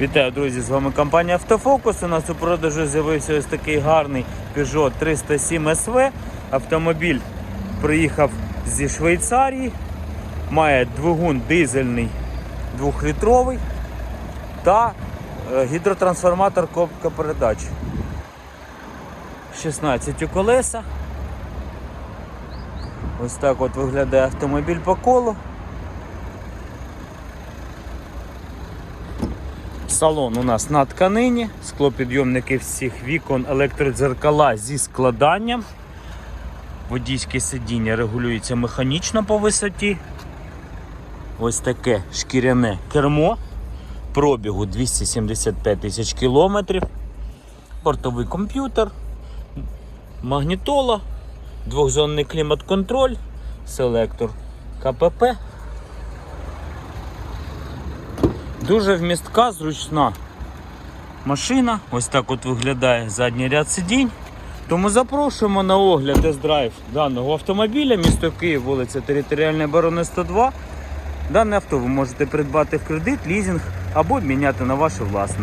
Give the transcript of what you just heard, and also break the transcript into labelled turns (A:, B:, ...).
A: Вітаю, друзі! З вами компанія Автофокус. У нас у продажу з'явився ось такий гарний Peugeot 307 SV. Автомобіль приїхав зі Швейцарії, має двигун дизельний 2-літровий та е, гідротрансформатор коробка передач. 16 колеса. Ось так от виглядає автомобіль по колу. Салон у нас на тканині, склопідйомники всіх вікон, електродзеркала зі складанням. Водійське сидіння регулюється механічно по висоті. Ось таке шкіряне кермо. Пробігу 275 тисяч кілометрів. Портовий комп'ютер, магнітола, двохзонний клімат-контроль, селектор КПП. Дуже вмістка, зручна машина. Ось так от виглядає задній ряд сидінь. Тому запрошуємо на огляд тест-драйв даного автомобіля. Місто Київ, вулиця Територіальної оборони 102. Дане авто ви можете придбати в кредит, лізинг або обміняти на ваше власне.